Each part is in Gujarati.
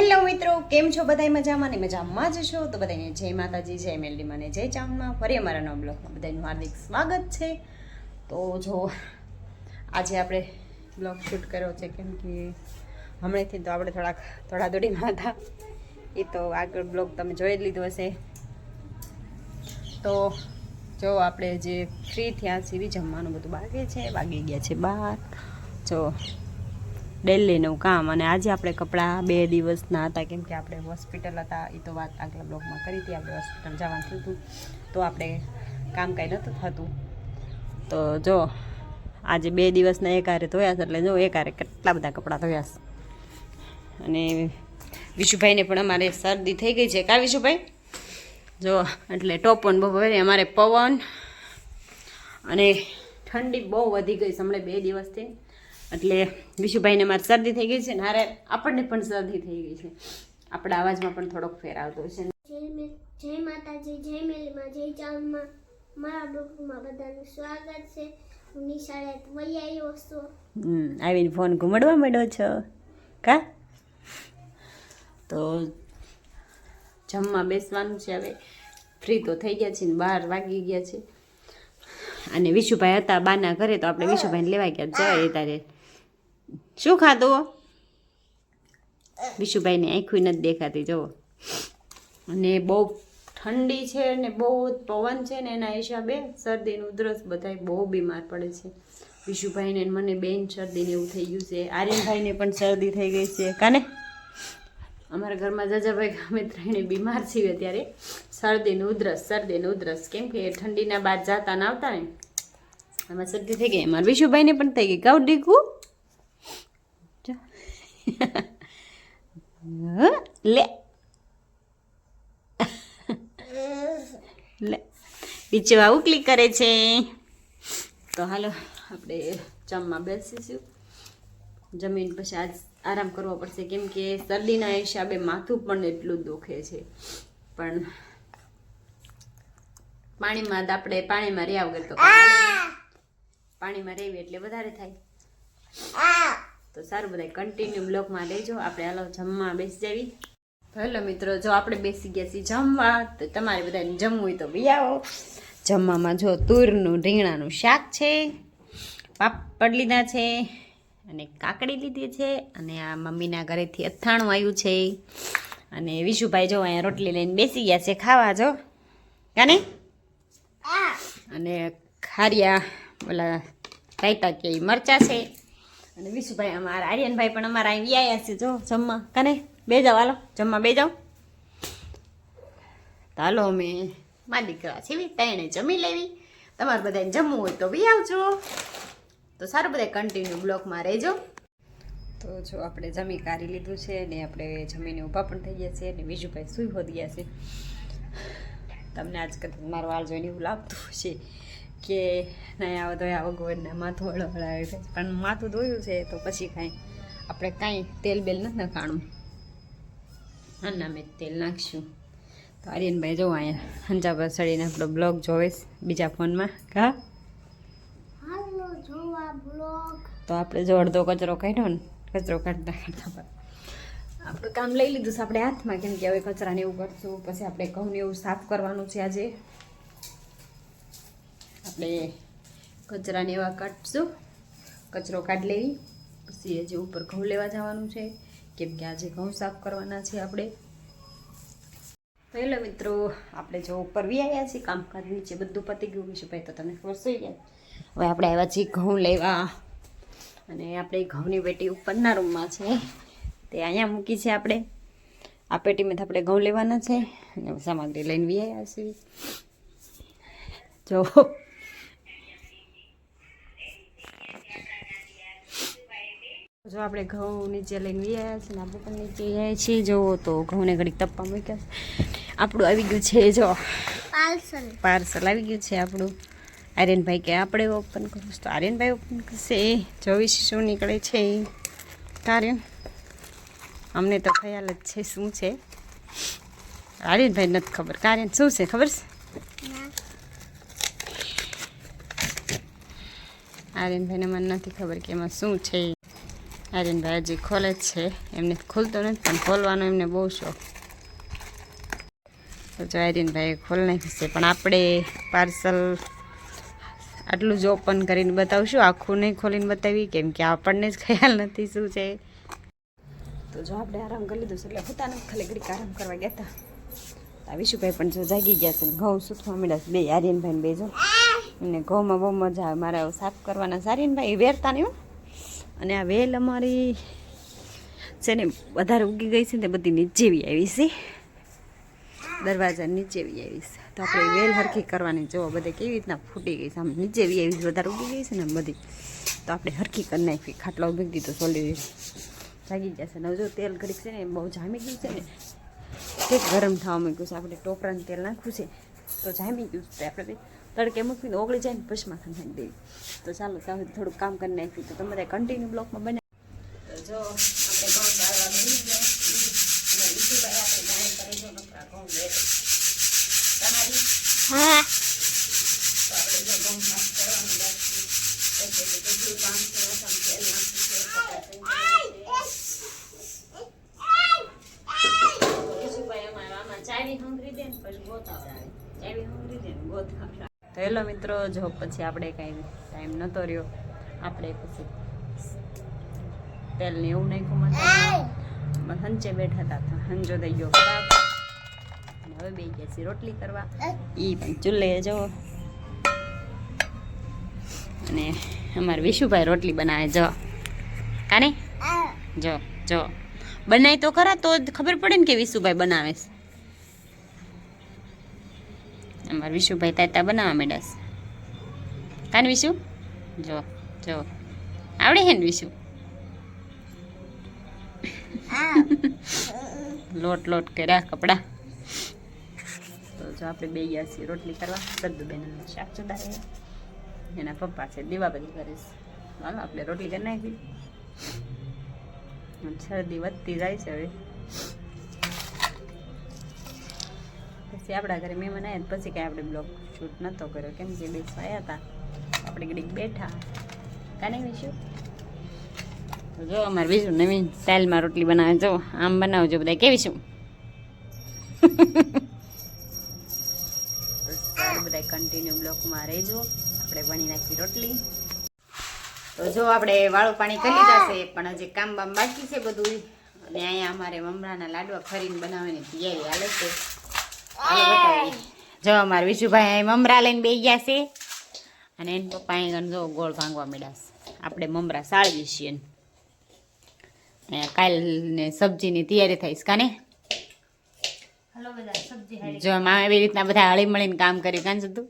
હેલો મિત્રો, કેમ છો બધાય મજામાં ને મજામાં જ છો? તો બધાને જય માતાજી, જય મેલડી મને, જય ચામમાં ફરી અમારા નવા બ્લોગમાં બધાનું હાર્દિક સ્વાગત છે. તો જો, આજે આપણે બ્લોગ શૂટ કર્યો છે, કેમ કે હમણાંથી તો આપણે થોડાક થોડા દોડીમાં હતા. એ તો આગળ બ્લોગ તમે જોઈ જ લીધો હશે. તો જો આપણે જે ફ્રી થયા સીવી જમવાનું બધું બાકી છે વાગી ગયા છે બહાર. જો ડેલીનું કામ અને આજે આપણે કપડાં બે દિવસના હતા, કેમ કે આપણે હોસ્પિટલ હતા એ તો વાત આગલા બ્લોગમાં કરી હતી, આપણે હોસ્પિટલ જવાનું હતું, તો આપણે કામ કાંઈ નહોતું થતું. તો જો, આજે બે દિવસના એકારે ધોયા છે, એટલે જો એકારે કેટલા બધા કપડાં ધોયા છે. અને વિશુભાઈને પણ અમારે શરદી થઈ ગઈ છે, કા વિશુભાઈ? જો, એટલે ટોપન બહુ અમારે પવન અને ઠંડી બહુ વધી ગઈ છે, હમણાં બે દિવસથી. એટલે વિશુભાઈને મારે શરદી થઈ ગઈ છે ને હારે આપણને પણ શરદી થઈ ગઈ છે. આપણા અવાજમાં પણ થોડોક ફેર આવતો છે જય માતાજી જય મેલીમાં જય ચાવમાં મારા બ્લોગમાં બધાનું સ્વાગત છે. હું નિશાળે વહી આવ્યો છું. હમ, આવીને ફોન ઘુમાડવા માંડ્યો છો? કા? તો જમવા બેસવાનું છે હવે. ફ્રી તો થઈ ગયા છે ને બાર વાગી ગયા છે. અને વિશુભાઈ હતા બાના ઘરે તો આપણે વિશુભાઈને લેવા ગયા જવાય તારે. શું ખાધું? વિશુભાઈને આંખું નથી દેખાતી, જુઓ. અને બહુ ઠંડી છે ને બહુ પવન છે ને એના હિસાબે શરદીનું ઉધરસ બધા બહુ બીમાર પડે છે. વિશુભાઈને મને બેન શરદીને એવું થઈ ગયું છે. આર્યનભાઈને પણ શરદી થઈ ગઈ છે. કાને? અમારા ઘરમાં જાજાભાઈ અમે ત્રણે બીમાર છીએ ત્યારે શરદીનું ઉધરસ શરદીનું ઉધરસ. કેમ કે ઠંડીના બાદ જાતા ના આવતા ને. એમાં શરદી થઈ ગઈ. અમારા વિશુભાઈને પણ થઈ ગઈ. કાઉ ડીકું લે લે બીજું આવું ક્લિક કરે છે? તો હાલો આપણે જમવા બેસીશું. જમીન પછી આજ આરામ કરવો પડશે કેમ કે શરદીના હિસાબે માથું પણ એટલું દુખે છે. પણ પાણીમાં તો આપણે પાણીમાં રહ્યા વગર તો. પાણીમાં રહેવી એટલે વધારે થાય. તો સારું બધા કન્ટિન્યુ બ્લોગમાં લેજો આપણે હાલો જમવા બેસી જાવી. હેલો મિત્રો જો આપણે બેસી ગયા છીએ જમવા તો તમારે બધાને જમવું હોય તો બી આવો. જમવામાં જો તુરનું રીંગણાનું શાક છે પાપડ લીધા છે અને કાકડી લીધી છે અને આ મમ્મીના ઘરેથી અથાણું આવ્યું છે. અને વિશુભાઈ જો અહીંયા રોટલી લઈને બેસી ગયા છે ખાવા જો. કાને અને ખારિયા ઓલા રાયતા કે મરચા છે. અને વિશુભાઈ અમારા, આર્યનભાઈ પણ અમારા અહીં આવ્યા છે, જો જમવા. કને, બે જાઓ, હાલો. જમવા બે જાઓ. તો હાલો અમે મા દીકરા છે તેણે જમી લેવી. તમારે બધાને જમવું હોય તો બી આવજો. તો સારું બધા કન્ટિન્યુ બ્લોકમાં રહેજો. તો જો આપણે જમી કાઢી લીધું છે ને આપણે જમીને ઊભા પણ થઈ ગયા છે અને બીજુભાઈ સુઈ હોત ગયા છે. તમને આજ કદાચ મારો વાળ જોઈને એવું લાગતું હશે. કે નહીં આવો તો આવો ગોળને માથું હળવળાવે છે. પણ માથું ધોયું છે તો પછી કાંઈ આપણે કાંઈ તેલ બેલ નથી નખાણું અને અમે મેં તેલ નાખશું. તો આર્યનભાઈ જો અહીંયા હંજા પર સડીને આપણો બ્લોગ જોઈશ બીજા ફોનમાં. કા તો આપણે જો અડધો કચરો કાઢ્યો ને કચરો કાઢતા કાઢતા પર આપણું કામ લઈ લીધું છે. આપણે હાથમાં કેમ કે હવે કચરાને એવું કરશું પછી આપણે ઘઉંને એવું સાફ કરવાનું છે આજે. આપણે કચરાને એવા કાઢશું. કચરો કાઢી લેવી. પછી હજી ઉપર ઘઉં લેવા જવાનું છે, કેમ કે આજે ઘઉં સાફ કરવાના છે આપણે. પહેલો મિત્રો, આપણે જો ઉપર વી આવ્યા છીએ, કામકાજ નીચે બધું પતી ગયું છે ભાઈ, તો તમને ખબર સુઈ ગયા હવે આપણે આવ્યા છીએ ઘઉં લેવા. અને આપણે ઘઉંની પેટી ઉપરના રૂમમાં છે. તે અહીંયા મૂકી છે આપણે. આ પેટીમાંથી આપણે ઘઉં લેવાના છે. અને સામગ્રી લઈને વી આવ્યા છીએ. જો જો આપણે ઘઉં નીચે લઈને વી આવ્યા છે ને આપણે પણ નીચે આવ્યા છીએ જો તો ઘઉંને ઘડીક તપ્પા મૂક્યા છે. આપણું આવી ગયું છે જો. પાર્સલ. પાર્સલ આવી ગયું છે આપણું. આર્યનભાઈ કે આપણે ઓપન કરવું છે તો આર્યનભાઈ ઓપન કરશે. જોઈશ શું નીકળે છે કાર્યન અમને તો ખ્યાલ જ છે શું છે. આર્યનભાઈ નથી ખબર. કાર્યન શું છે? ખબર છે? આર્યનભાઈને મને નથી ખબર કે એમાં શું છે. આર્યનભાઈ હજી ખોલે જ છે. એમને ખુલતો નથી, પણ ખોલવાનો એમને બહુ શોખ. તો જો આર્યનભાઈ ખોલ નાખી છે, પણ આપણે પાર્સલ આટલું જ ઓપન કરીને બતાવશું, આખું નહીં ખોલીને બતાવી કેમ કે આપણને જ ખ્યાલ નથી શું છે. તો જો આપણે આરામ કરી લીધું છે, એટલે પોતાને ખાલી ઘડીક આરામ કરવા ગયા હતા. વિશુભાઈ પણ જો જાગી ગયા છે, ઘઉં સૂથવા મળ્યા બે આર્યનભાઈને બે જો. અને ઘઉંમાં બહુ મજા આવે, મારે સાફ કરવાના સારીનભાઈ વેરતા નહીં. અને આ વેલ અમારી છે ને, વધારે ઉગી ગઈ છે ને, તે બધી નીચેવી આવી છે. દરવાજા નીચેવી આવી છે. તો આપણે વેલ હરખી કરવાની. જો બધે કેવી રીતના ફૂટી ગઈ છે. આમ નીચેવી આવી વધારે ઉગી ગઈ છે ને, બધી. તો આપણે હરખી કરી નાખી. ખાટલો ઊભી દીધો, સોલી જાગી જશે ને જો તેલ ઘડીક છે ને બહુ જામી ગયું છે ને, તે ગરમ થવા માંગ્યું છે. આપણે ટોપરાનું તેલ નાખવું છે. તો જામી ગયું છે. આપણે તડકે મૂકીને ઓગળી જાય ને પછી માથા નાખી દેવી તો ચાલો ત્યાં થોડુંક કામ કરી નાખ્યું તો તમારે કન્ટિન્યુ બ્લોકમાં બને. તો જો આપણે ઘઉં ગાળવા બેસી ગયા અને આપણે કરી જો નકરા ઘઉં બે તમારી? હા. તો આપણે જો ઘઉં સાફ કરવાનું બાકી એટલે કે કેટલું કામ છે વાસણ તેલ નાખ્યું છે ચાવી હંગરી દે ને પછી ગોતાવડા આવે ચાવી હંગરી દે ને ગોતાવડા તો હેલો મિત્રો જો પછી આપણે કાંઈ ટાઈમ નહોતો રહ્યો આપણે પછી તેલ ને એવું નાખ્યું મને. હંચે બેઠા હતા હંજો થઈ ગયો અને હવે બે ગયા છે રોટલી કરવા. એ ચૂલે જો અને અમારે વિશુભાઈ રોટલી બનાવે જો કાને? જો જો બનાવી તો ખરા તો જ ખબર પડે ને કે વિશુભાઈ બનાવે છે. અમારે વિશુભાઈ તાતા બનાવવા માંડ્યા છે. કાન વિશુ? જો જો. આવડે હે ને વિશુ? લોટ લોટ કર્યા કપડા. તો જો આપણે બે ગયા છીએ રોટલી કરવા. સદ્દુબેન શાક ચડાવે એના પપ્પા છે દીવાબંધી કરે છે. હાલો આપણે રોટલી કરી નાખી શરદી વધતી જાય છે હવે. પછી આપણા ઘરે મહેમાન આવ્યા પછી કાંઈ આપણે બ્લોગ શૂટ નહોતો કર્યો. કેમ કે બેસવા આવ્યા હતા. આપણે ઘડીક બેઠા. કાને તો જો અમારે બીજું નવીન સ્ટાઇલમાં રોટલી બનાવે. જો, આમ બનાવજો બધા કેવી છું બધા કન્ટિન્યુ બ્લોકમાં રહેજો. આપણે બની નાખી રોટલી. તો જો આપણે વાળું પાણી કરી લીધા છે, પણ હજી કામ બામ બાકી છે બધું અને અહીંયા અમારે મમરાના લાડવા ખરીને બનાવવાની તૈયારી હાલે છે. જો અમારે વિશુભાઈ મમરા લઈને બે ગયા છે. અને એને પપ્પા અહીં જો ગોળ ભાંગવા મળ્યા આપણે મમરા સાળવી છીએ ને સબ્જીની તૈયારી થઈશ કાને? જો આમાં એવી રીતના બધા હળી મળીને કામ કરી કાન તું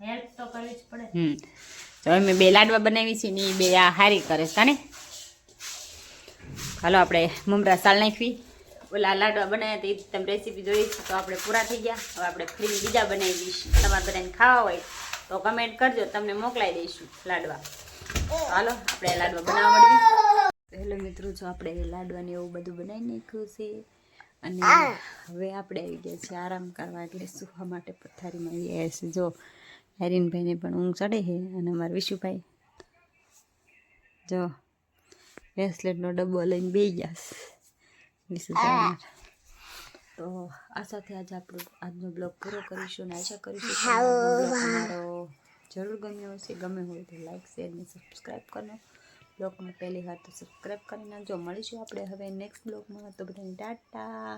હેલ્પ તો કરવી જ પડે. હમ. તો અમે બે લાડવા બનાવી છે ને એ બે આ હારી કરે કાને? હાલો આપણે મમરા સાળ નાખવી. ઓલા લાડવા બનાવ્યા હતા, એ તમે રેસીપી જોઈ તો આપણે પૂરા થઈ ગયા. હવે આપણે ફ્રી બીજા બનાવી દઈશું. તમારે બધાને ખાવા હોય તો કમેન્ટ કરજો, તમને મોકલાઈ દઈશું લાડવા. હાલો, આપણે લાડવા બનાવવા મળીએ હેલો મિત્રો, જો આપણે લાડવાને એવું બધું બનાવી નાખ્યું છે. અને હવે આપણે આવી ગયા છીએ આરામ કરવા, એટલે સુવા માટે પથારીમાં આવી ગયા છે જો, હેરીનભાઈને પણ ઊંઘ ચડે છે અને અમારા વિશુભાઈ. જો બ્રેસલેટનો ડબ્બો લઈને બે ગયા છે. તો આ સાથે આજે આપણો આજનો બ્લોગ પૂરો કરીશું અને આશા કરીશું તમારો જરૂર ગમ્યો હશે. ગમે હોય તો લાઈક શેર ને સબસ્ક્રાઈબ કરો બ્લોગમાં પહેલી વાર તો સબસ્ક્રાઈબ કરી નાખજો. મળીશું આપણે હવે નેક્સ્ટ બ્લોગમાં. તો બધાને ટાટા.